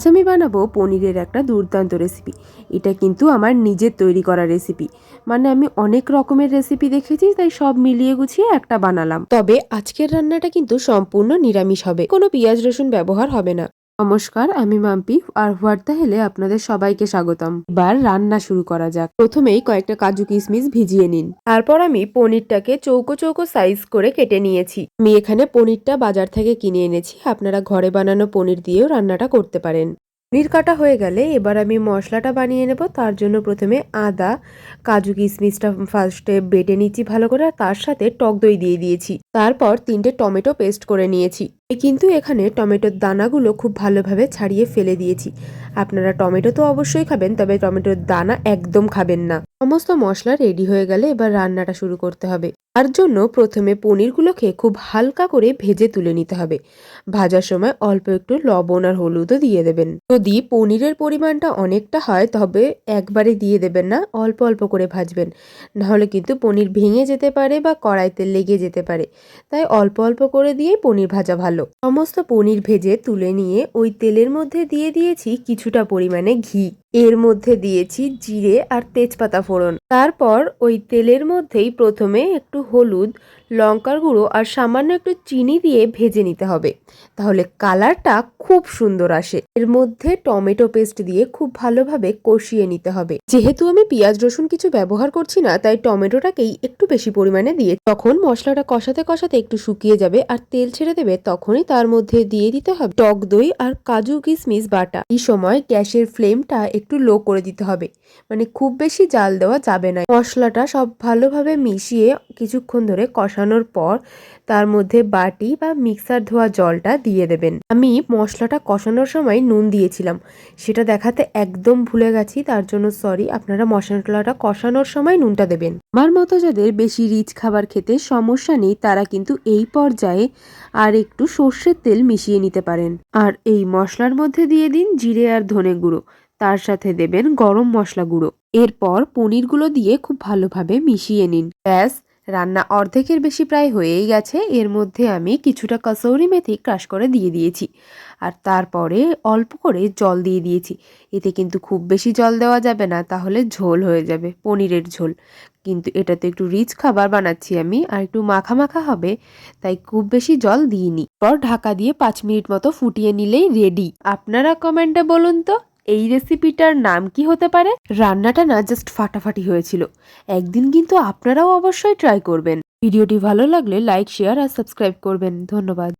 আজ আমি বানাবো পনিরের একটা দুর্দান্ত রেসিপি এটা কিন্তু আমার নিজের তৈরি করা রেসিপি মানে আমি অনেক রকমের রেসিপি দেখেছি, তাই সব মিলিয়ে গুছিয়ে একটা বানালাম। তবে আজকের রান্নাটা কিন্তু সম্পূর্ণ নিরামিষ হবে। কোনো পেঁয়াজ রসুন ব্যবহার হবে না। নমস্কার, আমি মাম্পি আর হোয়াট দ্য হেলে আপনাদের সবাইকে স্বাগতম। এবার রান্না শুরু করা যাক। প্রথমেই কয়েকটা কাজু কিশমিশ ভিজিয়ে নিন। তারপর আমি পনিরটাকে চৌকো চৌকো সাইজ করে কেটে নিয়েছি। আমি এখানে পনিরটা বাজার থেকে কিনে এনেছি। আপনারা ঘরে বানানো পনির দিয়েও রান্নাটা করতে পারেন। পনির কাটা হয়ে গেলে এবার আমি মশলাটা বানিয়ে নেব। তার জন্য প্রথমে আদা, কাজু কিশমিশটা ফার্স্টে বেটে নিচ্ছি ভালো করে। তার সাথে টক দই দিয়ে দিয়েছি। তারপর তিনটে টমেটো পেস্ট করে নিয়েছি। কিন্তু এখানে টমেটোর দানাগুলো খুব ভালোভাবে ছাড়িয়ে ফেলে দিয়েছি। আপনারা টমেটো তো অবশ্যই খাবেন, তবে টমেটোর দানা একদম খাবেন না। সমস্ত মশলা রেডি হয়ে গেলে এবার রান্নাটা শুরু করতে হবে। তার জন্য প্রথমে পনিরগুলোকে খুব হালকা করে ভেজে তুলে নিতে হবে। ভাজার সময় অল্প একটু লবণ আর হলুদও দিয়ে দেবেন। যদি পনিরের পরিমাণটা অনেকটা হয়, তবে একবারে দিয়ে দেবেন না, অল্প অল্প করে ভাজবেন। নাহলে কিন্তু পনির ভেঙে যেতে পারে বা কড়াইতে লেগে যেতে পারে। তাই অল্প অল্প করে দিয়েই পনির ভাজা ভালো। সমস্ত পনির ভেজে তুলে নিয়ে ওই তেলের মধ্যে দিয়ে দিয়েছি কিছুটা পরিমাণে ঘি। এর মধ্যে দিয়েছি জিরে আর তেজপাতা ফোড়ন। তারপর ওই তেলের মধ্যেই প্রথমে একটু হলুদ, লঙ্কার গুঁড়ো আর সামান্য একটু চিনি দিয়ে ভেজে নিতে হবে। তাহলে কালারটা খুব সুন্দর আসে। এর মধ্যে টমেটো পেস্ট দিয়ে খুব ভালোভাবে কষিয়ে নিতে হবে। যেহেতু আমি পেঁয়াজ, রসুন কিছু ব্যবহার করছি না, তাই টমেটোটাকেই একটু বেশি পরিমাণে দিয়ে তখন মশলাটা কষাতে কষাতে একটু শুকিয়ে যাবে আর তেল ছেড়ে দেবে তখনই তার মধ্যে দিয়ে দিতে হবে টক দই আর কাজু কিশমিশ বাটা। এই সময় গ্যাসের ফ্লেমটা একটু লো করে দিতে হবে। মানে খুব বেশি জাল দেওয়া যাবে না। মশলাটা সব ভালোভাবে মিশিয়ে কিছুক্ষণ ধরে কষানোর পর তার মধ্যে বাটি বা মিক্সার ধোয়া জলটা দিয়ে দেবেন। আমি মশলাটা কষানোর সময় নুন দিয়েছিলাম। সেটা দেখাতে একদম ভুলে গেছি, তার জন্য সরি। আপনারা মশলাটা কষানোর সময় নুনটা দেবেন। আমার মতো যাদের বেশি রিচ খাবার খেতে সমস্যা নেই, তারা কিন্তু এই পর্যায়ে আর একটু সর্ষের তেল মিশিয়ে নিতে পারেন। আর এই মশলার মধ্যে দিয়ে দিন জিরে আর ধনে গুঁড়ো। তার সাথে দেবেন গরম মশলা গুঁড়ো। এরপর পনিরগুলো দিয়ে খুব ভালোভাবে মিশিয়ে নিন। ব্যাস, রান্না অর্ধেকের বেশি প্রায় হয়েই গেছে। এর মধ্যে আমি কিছুটা কসৌরি মেথি ক্রাশ করে দিয়ে দিয়েছি। আর তারপরে অল্প করে জল দিয়ে দিয়েছি। এতে কিন্তু খুব বেশি জল দেওয়া যাবে না, তাহলে ঝোল হয়ে যাবে, পনিরের ঝোল। কিন্তু এটা তো একটু রিচ খাবার বানাচ্ছি আমি, আর একটু মাখা মাখা হবে, তাই খুব বেশি জল দিইনি। পর ঢাকা দিয়ে পাঁচ মিনিট মতো ফুটিয়ে নিলেই রেডি। আপনারা কমেন্টে বলুন তো। এই রেসিপিটার নাম কি হতে পারে? রান্নাটা না জাস্ট ফাটাফাটি হয়েছিল। একদিন কিন্তু আপনারাও অবশ্যই ট্রাই করবেন। ভিডিওটি ভালো লাগলে লাইক শেয়ার আর সাবস্ক্রাইব করবেন। ধন্যবাদ।